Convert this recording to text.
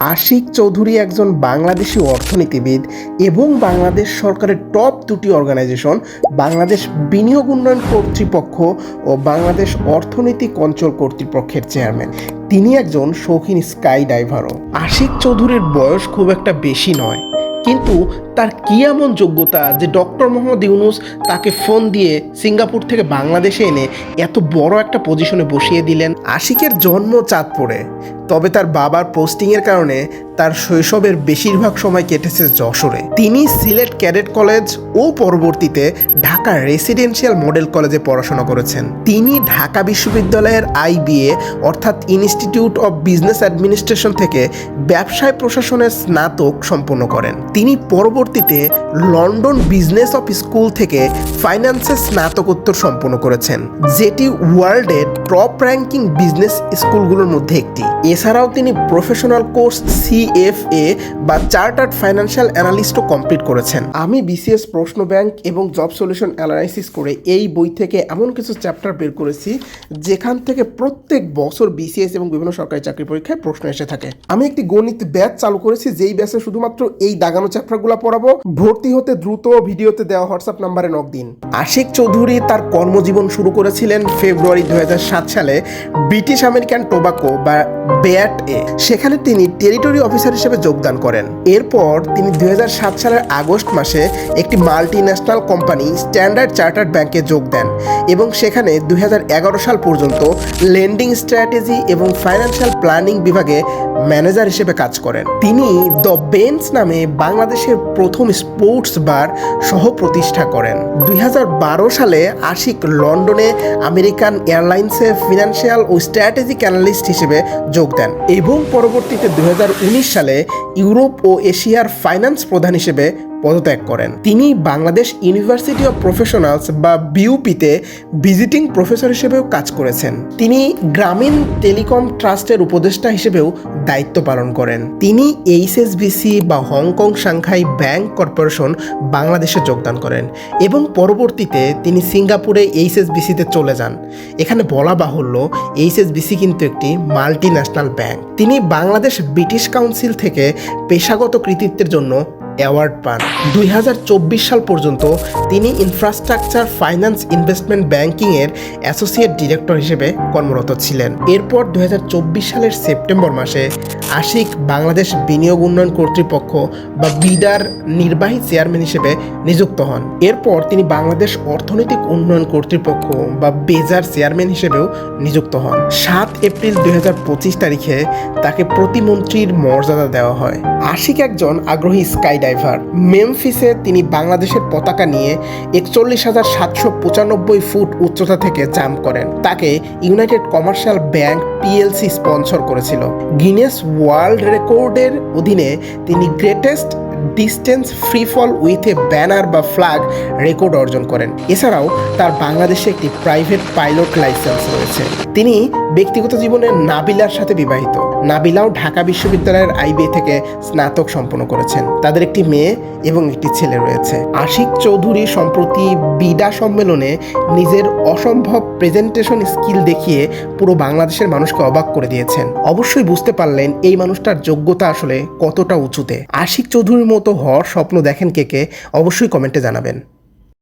আশিক চৌধুরী একজন বাংলাদেশি অর্থনীতিবিদ এবং বাংলাদেশ সরকারের টপ দুটি অর্গানাইজেশন বাংলাদেশ বিনিয়োগ উন্নয়ন কর্তৃপক্ষ ও বাংলাদেশ অর্থনৈতিক অঞ্চল কর্তৃপক্ষের চেয়ারম্যান তিনি একজন শৌখিন স্কাই ডাইভারও আশিক চৌধুরীর বয়স খুব একটা বেশি নয়, কিন্তু তার কি এমন যোগ্যতা যে ডক্টর মোহাম্মদ ইউনুস তাকে ফোন দিয়ে সিঙ্গাপুর থেকে বাংলাদেশে এনে এত বড় একটা পজিশনে বসিয়ে দিলেন আশিকের জন্ম চাঁদপুরে। তবে তার বাবার পোস্টিংয়ের কারণে তার শৈশবের বেশিরভাগ সময় কেটেছে যশোরে। তিনি সিলেট ক্যাডেট কলেজ ও পরবর্তীতে ঢাকা রেসিডেন্সিয়াল মডেল কলেজে পড়াশোনা করেছেন। তিনি ঢাকা বিশ্ববিদ্যালয়ের আইবিএ অর্থাৎ ইনস্টিটিউট অফ বিজনেস অ্যাডমিনিস্ট্রেশন থেকে ব্যবসায় প্রশাসনের স্নাতক সম্পন্ন করেন। তিনি পরবর্তীতে লন্ডন বিজনেস অফ স্কুল থেকে ফাইন্যান্সে স্নাতকোত্তর সম্পন্ন করেছেন, যেটি ওয়ার্ল্ডের টপ র্যাঙ্কিং বিজনেস স্কুলগুলোর মধ্যে একটি। এছাড়াও তিনি প্রফেশনাল কোর্স সিএফএ বা চার্টার্ড ফাইন্যান্সিয়াল অ্যানালিস্টও কমপ্লিট করেছেন। আমি বিসিএস প্রশ্ন ব্যাংক এবং জব সলিউশন অ্যানালাইসিস করে এই বই থেকে এমন কিছু চ্যাপ্টার বের করেছি, যেখান থেকে প্রত্যেক বছর বিসিএস এবং বিভিন্ন সরকারি চাকরি পরীক্ষায় প্রশ্ন এসে থাকে। আমি একটি গণিত ব্যাচ চালু করেছি, যেই ব্যাচে শুধুমাত্র এই দাগানো চ্যাপ্টারগুলো পড়াবো। ভর্তি হতে দ্রুত ভিডিওতে দেওয়া হোয়াটসঅ্যাপ নাম্বারে নক দিন। আশিক চৌধুরী তার কর্মজীবন শুরু করেছিলেন ফেব্রুয়ারি দুই হাজার সাত সালে। ব্রিটিশ আমেরিকান টোবাকো বা বেয়াট এ, সেখানে তিনি টেরিটরি অফিসার হিসেবে যোগদান করেন। এরপর তিনি দুই হাজার সাত সালের আগস্ট মাসে একটি multi national company Standard Chartered ব্যাংকে যোগ দেন এবং সেখানে দুই হাজার এগারো সাল পর্যন্ত লেন্ডিং স্ট্র্যাটেজি এবং ফাইন্যান্সিয়াল প্ল্যানিং বিভাগে ম্যানেজার হিসেবে কাজ করেন। তিনি দ্য বেঞ্চ নামে বাংলাদেশের প্রথম স্পোর্টস বার সহ প্রতিষ্ঠা করেন। দুই হাজার বারো সালে আশিক লন্ডনে আমেরিকান এয়ারলাইন্সে ফিনান্সিয়াল ও স্ট্র্যাটেজিক অ্যানালিস্ট হিসেবে যোগ দেন এবং পরবর্তীতে দুই হাজার উনিশ সালে ইউরোপ ও এশিয়ার ফাইন্যান্স প্রধান হিসেবে পদত্যাগ করেন। তিনি বাংলাদেশ ইউনিভার্সিটি অফ প্রফেশনালস বা বিউপিতে ভিজিটিং প্রফেসর হিসেবেও কাজ করেছেন। তিনি গ্রামীণ টেলিকম ট্রাস্টের উপদেষ্টা হিসেবেও দায়িত্ব পালন করেন। তিনি এইচএসবিসি বা হংকং সাংহাই ব্যাংক কর্পোরেশন বাংলাদেশে যোগদান করেন এবং পরবর্তীতে তিনি সিঙ্গাপুরে এইচএসবিসিতে চলে যান। এখানে বলা বাহুল্য, এইচএসবিসি কিন্তু একটি মাল্টি ন্যাশনাল ব্যাংক। তিনি বাংলাদেশ ব্রিটিশ কাউন্সিল থেকে পেশাগত কৃতিত্বের জন্য অ্যাওয়ার্ড পান। দুই হাজার চব্বিশ সাল পর্যন্ত তিনি ইনফ্রাস্ট্রাকচার ফাইন্যান্স ইনভেস্টমেন্ট ব্যাংকিংয়ের অ্যাসোসিয়েট ডিরেক্টর হিসেবে কর্মরত ছিলেন। এরপর দুই সালের সেপ্টেম্বর মাসে আশিক বাংলাদেশ বিনিয়োগ উন্নয়ন কর্তৃপক্ষ বা বিডার নির্বাহী চেয়ারম্যান হিসেবে নিযুক্ত হন। এরপর তিনি বাংলাদেশ অর্থনৈতিক উন্নয়ন কর্তৃপক্ষ বা বেজার চেয়ারম্যান হিসেবেও নিযুক্ত হন। সাত এপ্রিল দুই হাজার পঁচিশ তারিখে তাকে প্রতিমন্ত্রীর মর্যাদা দেওয়া হয়। আশিক একজন আগ্রহী স্কাই ডাইভার মেমফিসে তিনি বাংলাদেশের পতাকা নিয়ে একচল্লিশ হাজার সাতশো পঁচানব্বই ফুট উচ্চতা থেকে জাম্প করেন। তাকে United Commercial Bank PLC sponsor করেছিল। গিনেস ওয়ার্ল্ড রেকর্ডের অধীনে তিনি greatest distance free fall with a banner বা ফ্ল্যাগ রেকর্ড অর্জন করেন। এছাড়াও তার বাংলাদেশে একটি প্রাইভেট পাইলট লাইসেন্স রয়েছে। তিনি ব্যক্তিগত জীবনে নাবিলার সাথে বিবাহিত। নাবিলাও ঢাকা বিশ্ববিদ্যালয়ের আইবিএ থেকে স্নাতক সম্পন্ন করেছেন। তাদের একটি মেয়ে এবং একটি ছেলে রয়েছে। আশিক চৌধুরী সম্প্রতি বিডা সম্মেলনে নিজের অসম্ভব প্রেজেন্টেশন স্কিল দেখিয়ে পুরো বাংলাদেশের মানুষকে অবাক করে দিয়েছেন। অবশ্যই বুঝতে পারলেন এই মানুষটার যোগ্যতা আসলে কতটা উঁচুতে। আশিক চৌধুরীর মতো হওয়ার স্বপ্ন দেখেন কে কে, অবশ্যই কমেন্টে জানাবেন।